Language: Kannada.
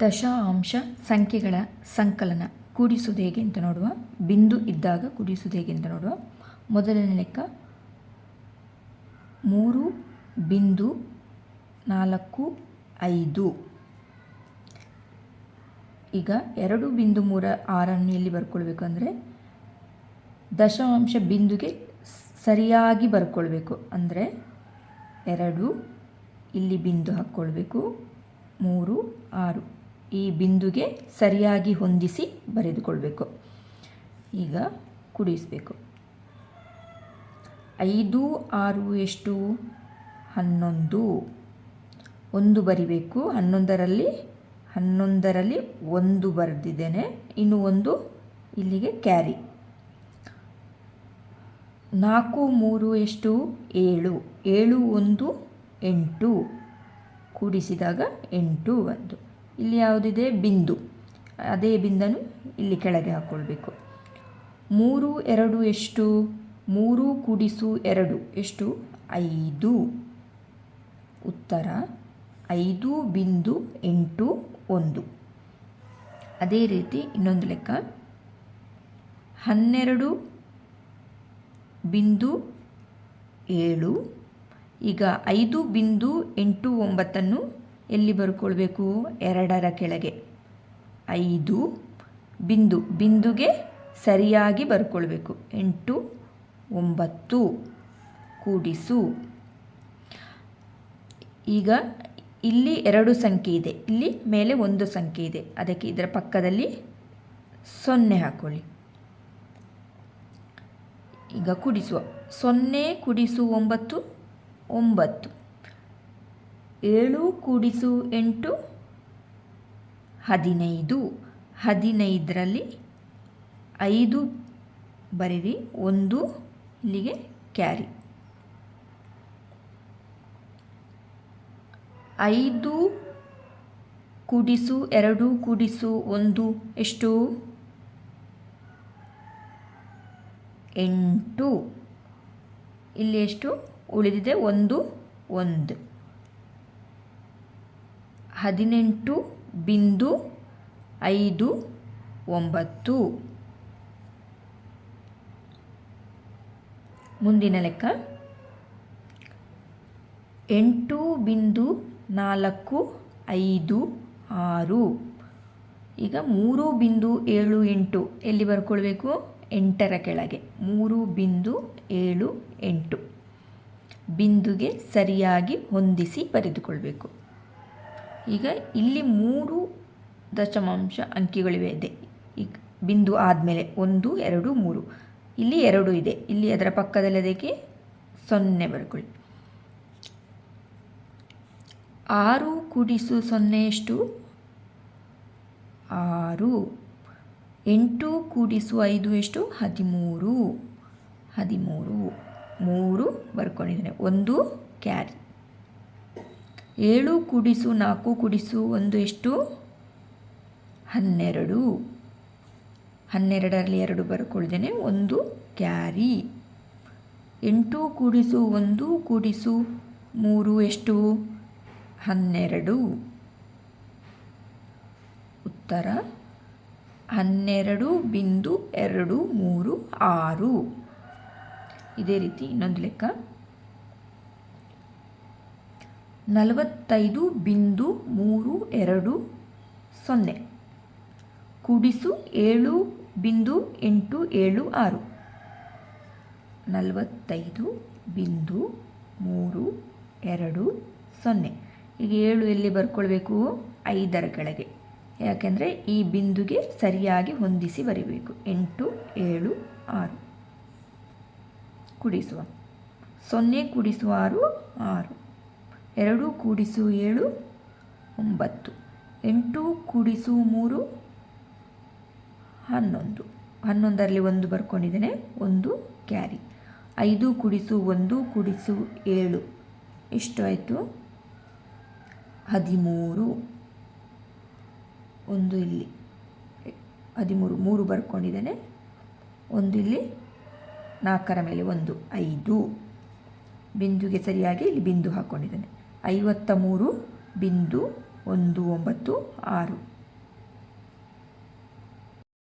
ದಶಾಂಶ ಸಂಖ್ಯೆಗಳ ಸಂಕಲನ ಕೂಡಿಸುವುದು ಹೇಗೆ ಅಂತ ನೋಡುವ. ಬಿಂದು ಇದ್ದಾಗ ಕೂಡಿಸುವುದು ಹೇಗೆ ಅಂತ ನೋಡುವ. ಮೊದಲನೇ ಲೆಕ್ಕ ಮೂರು ಬಿಂದು ನಾಲ್ಕು ಐದು. ಈಗ ಎರಡು ಬಿಂದು ಮೂರ ಆರನ್ನು ಎಲ್ಲಿ ಬರ್ಕೊಳ್ಬೇಕು ಅಂದರೆ ದಶಾಂಶ ಬಿಂದುಗೆ ಸರಿಯಾಗಿ ಬರ್ಕೊಳ್ಬೇಕು. ಅಂದರೆ ಎರಡು ಇಲ್ಲಿ ಬಿಂದು ಹಾಕ್ಕೊಳ್ಬೇಕು. ಮೂರು, ಆರು. ಈ ಬಿಂದುಗೆ ಸರಿಯಾಗಿ ಹೊಂದಿಸಿ ಬರೆದುಕೊಳ್ಬೇಕು. ಈಗ ಕುಡಿಸಬೇಕು ಐದು, ಆರು, ಎಷ್ಟು? ಹನ್ನೊಂದು. ಒಂದು ಬರಿಬೇಕು. ಹನ್ನೊಂದರಲ್ಲಿ ಹನ್ನೊಂದರಲ್ಲಿ ಒಂದು ಬರೆದಿದ್ದೇನೆ. ಇನ್ನು ಒಂದು ಇಲ್ಲಿಗೆ ಕ್ಯಾರಿ. ನಾಲ್ಕು, ಮೂರು, ಎಷ್ಟು? ಏಳು. ಏಳು, ಒಂದು, ಎಂಟು. ಕೂಡಿಸಿದಾಗ ಎಂಟು ಒಂದು. ಇಲ್ಲಿ ಯಾವುದಿದೆ? ಬಿಂದು. ಅದೇ ಬಿಂದನ್ನು ಇಲ್ಲಿ ಕೆಳಗೆ ಹಾಕ್ಕೊಳ್ಬೇಕು ಮೂರು ಎರಡು ಎಷ್ಟು? ಮೂರು ಕೂಡಿಸು ಎರಡು ಎಷ್ಟು? ಐದು. ಉತ್ತರ, ಐದು ಬಿಂದು ಎಂಟು ಒಂದು. ಅದೇ ರೀತಿ ಇನ್ನೊಂದು ಲೆಕ್ಕ. ಹನ್ನೆರಡು ಬಿಂದು ಏಳು. ಈಗ ಐದು ಬಿಂದು ಎಂಟು ಒಂಬತ್ತನ್ನು ಎಲ್ಲಿ ಬರ್ಕೊಳ್ಬೇಕು? ಎರಡರ ಕೆಳಗೆ. ಐದು, ಬಿಂದು. ಬಿಂದುಗೆ ಸರಿಯಾಗಿ ಬರ್ಕೊಳ್ಬೇಕು. ಎಂಟು, ಒಂಬತ್ತು. ಕೂಡಿಸು. ಈಗ ಇಲ್ಲಿ ಎರಡು ಸಂಖ್ಯೆ ಇದೆ. ಇಲ್ಲಿ ಮೇಲೆ ಒಂದು ಸಂಖ್ಯೆ ಇದೆ. ಅದಕ್ಕೆ ಇದರ ಪಕ್ಕದಲ್ಲಿ ಸೊನ್ನೆ ಹಾಕೊಳ್ಳಿ. ಈಗ ಕುಡಿಸುವ. ಸೊನ್ನೆ, ಕುಡಿಸು, ಒಂಬತ್ತು ಒಂಬತ್ತು. ಏಳು ಕೂಡಿಸು ಎಂಟು ಹದಿನೈದು. ಹದಿನೈದರಲ್ಲಿ ಐದು ಬರೀರಿ, ಒಂದು ಇಲ್ಲಿಗೆ ಕ್ಯಾರಿ. ಐದು ಕೂಡಿಸು ಎರಡು ಕೂಡಿಸು ಒಂದು ಎಷ್ಟು? ಎಂಟು. ಇಲ್ಲಿ ಎಷ್ಟು ಉಳಿದಿದೆ? ಒಂದು ಒಂದು. ಹದಿನೆಂಟು ಬಿಂದು ಐದು ಒಂಬತ್ತು. ಮುಂದಿನ ಲೆಕ್ಕ. ಎಂಟು ಬಿಂದು ನಾಲ್ಕು ಐದು ಆರು. ಈಗ ಮೂರು ಬಿಂದು ಏಳು ಎಂಟು. ಎಲ್ಲಿ ಬರ್ಕೊಳ್ಬೇಕು? ಎಂಟರ ಕೆಳಗೆ. ಮೂರು ಬಿಂದು ಏಳು ಎಂಟು. ಬಿಂದುಗೆ ಸರಿಯಾಗಿ ಹೊಂದಿಸಿ ಬರೆದುಕೊಳ್ಬೇಕು. ಈಗ ಇಲ್ಲಿ ಮೂರು ದಶಮಾಂಶ ಅಂಕಿಗಳಿವೆ ಇದೆ. ಈಗ ಬಿಂದು ಆದಮೇಲೆ ಒಂದು, ಎರಡು, ಮೂರು. ಇಲ್ಲಿ ಎರಡು ಇದೆ. ಇಲ್ಲಿ ಅದರ ಪಕ್ಕದಲ್ಲಿ ಅದಕ್ಕೆ ಸೊನ್ನೆ ಬರ್ಕೊಳ್ಳಿ. ಆರು ಕೂಡಿಸು ಸೊನ್ನೆ ಎಷ್ಟು? ಆರು. ಎಂಟು ಕೂಡಿಸು ಐದು ಎಷ್ಟು? ಹದಿಮೂರು. ಹದಿಮೂರು. ಮೂರು ಬರ್ಕೊಂಡಿದ್ದೇನೆ. ಒಂದು ಕ್ಯಾರಿ. ಏಳು ಕೂಡಿಸು, ನಾಲ್ಕು ಕೂಡಿಸು, ಒಂದು ಎಷ್ಟು? ಹನ್ನೆರಡು. ಹನ್ನೆರಡರಲ್ಲಿ ಎರಡು ಬರ್ಕೊಳ್ದೇನೆ ಒಂದು ಕ್ಯಾರಿ. ಎಂಟು ಕೂಡಿಸು, ಒಂದು ಕೂಡಿಸು, ಮೂರು ಎಷ್ಟು? ಹನ್ನೆರಡು. ಉತ್ತರ, ಹನ್ನೆರಡು ಬಿಂದು ಎರಡು ಮೂರು ಆರು. ಇದೇ ರೀತಿ ಇನ್ನೊಂದು ಲೆಕ್ಕ. ನಲವತ್ತೈದು ಬಿಂದು ಮೂರು ಎರಡು ಸೊನ್ನೆ. ಕೂಡಿಸು ಏಳು ಬಿಂದು ಎಂಟು ಏಳು ಆರು. ನಲವತ್ತೈದು ಬಿಂದು ಮೂರು ಎರಡು ಸೊನ್ನೆ. ಈಗ ಏಳು ಎಲ್ಲಿ ಬರ್ಕೊಳ್ಬೇಕು? ಐದರ ಕೆಳಗೆ. ಯಾಕೆಂದರೆ ಈ ಬಿಂದುಗೆ ಸರಿಯಾಗಿ ಹೊಂದಿಸಿ ಬರಿಬೇಕು. ಎಂಟು, ಏಳು, ಆರು. ಕುಡಿಸುವ. ಸೊನ್ನೆ ಕುಡಿಸುವ ಆರು ಆರು. ಎರಡು ಕೂಡಿಸು ಏಳು, ಒಂಬತ್ತು. ಎಂಟು ಕೂಡಿಸು ಮೂರು, ಹನ್ನೊಂದು. ಹನ್ನೊಂದರಲ್ಲಿ ಒಂದು ಬರ್ಕೊಂಡಿದ್ದೇನೆ, ಒಂದು ಕ್ಯಾರಿ. ಐದು ಕುಡಿಸು ಒಂದು, ಕುಡಿಸು ಏಳು. ಎಷ್ಟು ಆಯಿತು? ಹದಿಮೂರು. ಒಂದು ಇಲ್ಲಿ. ಹದಿಮೂರು, ಮೂರು ಬರ್ಕೊಂಡಿದ್ದೇನೆ, ಒಂದು ಇಲ್ಲಿ, ನಾಲ್ಕರ ಮೇಲೆ ಒಂದು, ಐದು. ಬಿಂದುಗೆ ಸರಿಯಾಗಿ ಇಲ್ಲಿ ಬಿಂದು ಹಾಕ್ಕೊಂಡಿದ್ದೇನೆ ಐವತ್ತ ಮೂರು ಬಿಂದು ಒಂದು ಒಂಬತ್ತು ಆರು.